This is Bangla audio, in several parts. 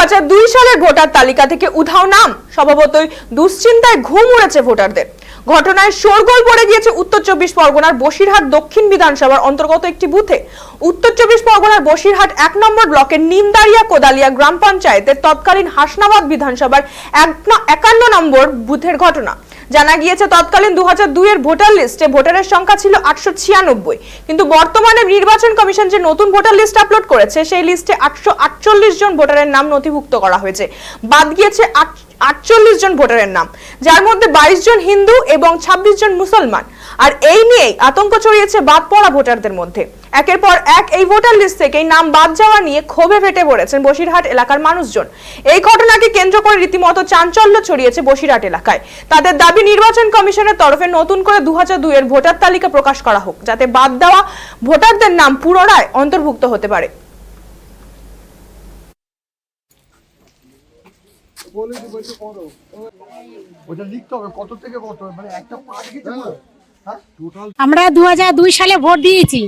সালের ভোটার তালিকা থেকে উধাও নাম। স্বভাবতই দুশ্চিন্তায় ঘুম উড়েছে ভোটারদের। ঘটনায় শোরগোল পড়ে গিয়েছে উত্তর চব্বিশ পরগনার বসিরহাট দক্ষিণ বিধানসভার অন্তর্গত একটি বুথে। উত্তর চব্বিশ পরগনার বসিরহাট এক নম্বর ব্লকের নিমদারিয়া কোদালিয়া গ্রাম পঞ্চায়েতের তৎকালীন হাসনাবাদ বিধানসভার এক- একান্ন নম্বর বুথের ঘটনা। জানা গিয়েছে, তৎকালীন দু হাজার এর ভোটার লিস্টে ভোটারের সংখ্যা ছিল আটশো ছিয়ানব্বই। কিন্তু বর্তমানে নির্বাচন কমিশন যে নতুন ভোটার লিস্ট আপলোড করেছে, সেই লিস্টে আটশো আটচল্লিশ জন ভোটারের নাম নথিভুক্ত করা হয়েছে। বাদ গিয়েছে আটচল্লিশ জন ভোটারের নাম, যার মধ্যে বাইশ জন হিন্দু এবং ছাব্বিশ জন মুসলমান। আর এই নিয়েই আতঙ্ক ছড়িয়েছে বাদ পড়া ভোটারদের মধ্যে। একের পর এক এই ভোটার লিস্ট থেকেই নাম বাদ যাওয়া নিয়ে ক্ষোভে ফেটে পড়েছেন বসিরহাট এলাকার মানুষজন। এই ঘটনাকে কেন্দ্র করে রীতিমতো চাঞ্চল্য ছড়িয়েছে বসিরহাট এলাকায়। তাদের দাবি নির্বাচন কমিশনের তরফে নতুন করে দু এর ভোটার তালিকা প্রকাশ করা হোক, যাতে বাদ দেওয়া ভোটারদের নাম পুনরায় অন্তর্ভুক্ত হতে পারে। ওটা লিখতে হবে, কত থেকে কত? মানে একটা পার্ট আমরা দু দুই সালে ভোট দিয়েছি।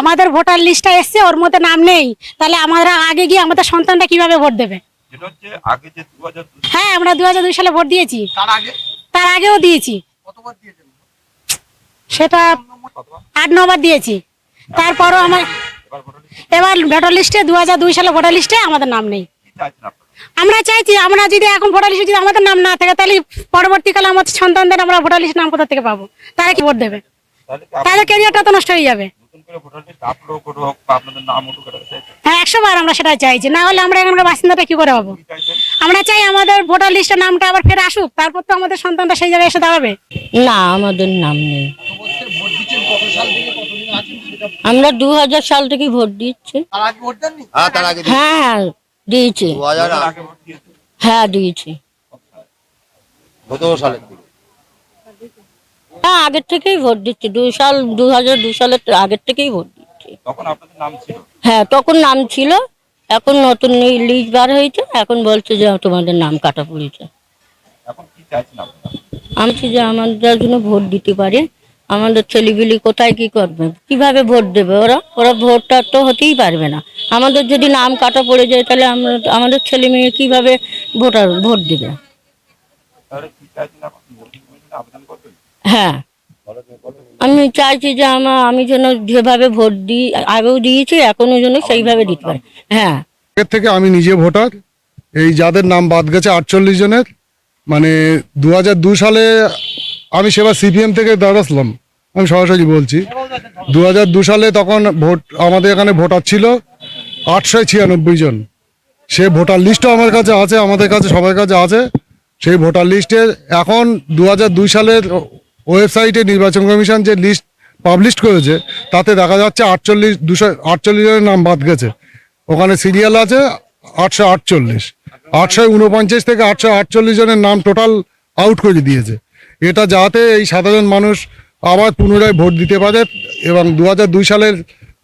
আমাদের ভোটার লিস্টটা এসছে ওর মধ্যে নাম নেই। তাহলে আমরা আগে গিয়ে আমাদের সন্তানটা কীভাবে ভোট দেবে? যেটা হচ্ছে আগে যে দু হাজার হ্যাঁ আমরা দু দুই সালে ভোট দিয়েছি। তার আগেও দিয়েছি। সেটা আট নবার দিয়েছি। তারপরও আমার এবার ভোটার লিস্টে দু দুই সালে ভোটার লিস্টে আমাদের নাম নেই। আমরা চাইছি আমরা যদি এখন ভোটার লিস্টে যদি আমাদের নাম না থাকে তাহলে পরবর্তীকালে আমাদের সন্তানদের আমরা ভোটার লিস্ট নাম কোথা থেকে পাবো। তারা কি ভোট দেবে? তাহলে তাদের ক্যারিয়ারটা তো নষ্ট হয়ে যাবে। হ্যাঁ একশো বার আমরা সেটা চাইছি। না হলে আমরা এখানকার বাসিন্দাটা কি করে হব? আমরা চাই আমাদের ভোটার লিস্টের নামটা আবার ফের আসুক তারপর তো আমাদের সন্তানটা সেই জায়গায় এসে দাঁড়াবে। না আমাদের নাম নেই। বছর ভোট দিচ্ছেন কত সাল থেকে কতদিন আছেন সেটা আমরা দু হাজার সাল থেকে ভোট দিচ্ছি। তার আগে ভোট দেননি? হ্যাঁ তার আগে হ্যাঁ হ্যাঁ। দিয়েছি। হ্যাঁ দিয়েছি। হ্যাঁ আগের থেকেই ভোট দিচ্ছি। দু সাল দু হাজার দু সালের আগের থেকেই ভোট দিচ্ছি। তখন আপনাদের নাম ছিল? হ্যাঁ তখন নাম ছিল। এখন নতুন লিস্ট বার হয়েছে। এখন বলছে যে তোমাদের নাম কাটা পড়েছে। আমি যে আমাদের জন্য ভোট দিতে পারে। আমাদের ছেলেপিলি কোথায় কি করবে? কীভাবে ভোট দেবে ওরা? ওরা ভোটটা তো হতেই পারবে না। আমাদের যদি নাম কাটা পড়ে যায়, তাহলে আমরা, আমাদের ছেলে মেয়ে কীভাবে ভোটার, ভোট দেবে? হ্যাঁ। আমি চাইছি যে আমার আমি যেন যেভাবে ভোট দিই, আগেও দিয়েছি এখনও যেন সেইভাবে দিতে পারি। হ্যাঁ। এর থেকে আমি নিজে ভোটার। এই যাদের নাম বাদ গেছে আটচল্লিশ জনের মানে দু সালে আমি সেবার সিপিএম থেকে দাঁড়াসলাম আমি সরাসরি বলছি দু হাজার দু সালে তখন ভোট, আমাদের এখানে ভোটার ছিল আটশো ছিয়ানব্বই জন। সে ভোটার লিস্টও আমার কাছে আছে, আমাদের কাছে, সবার কাছে আছে। সেই ভোটার লিস্টে এখন দু হাজার দুই সালের ওয়েবসাইটে নির্বাচন কমিশন যে লিস্ট পাবলিশ করেছে, তাতে দেখা যাচ্ছে আটচল্লিশ, দুশো আটচল্লিশ জনের নাম বাদ গেছে। ওখানে সিরিয়াল আছে আটশো আটচল্লিশ। আটশো উনপঞ্চাশ থেকে আটশো আটচল্লিশ জনের নাম টোটাল আউট করে দিয়েছে। এটা যাতে এই সাধারণ মানুষ আবার পুনরায় ভোট দিতে পারে এবং দু দুই সালের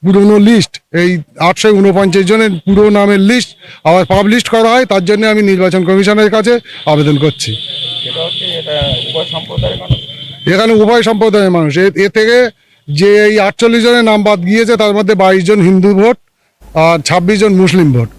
পুরনো লিস্ট এই আটশো উনপঞ্চাশ জনের পুরো নামের লিস্ট আবার পাবলিশ করা হয় তার জন্য আমি নির্বাচন কমিশনের কাছে আবেদন করছি। এখানে উভয় সম্প্রদায়ের মানুষ। এ থেকে যে এই আটচল্লিশ জনের নাম বাদ গিয়েছে তার মধ্যে বাইশ জন হিন্দু ভোট আর ছাব্বিশ জন মুসলিম ভোট।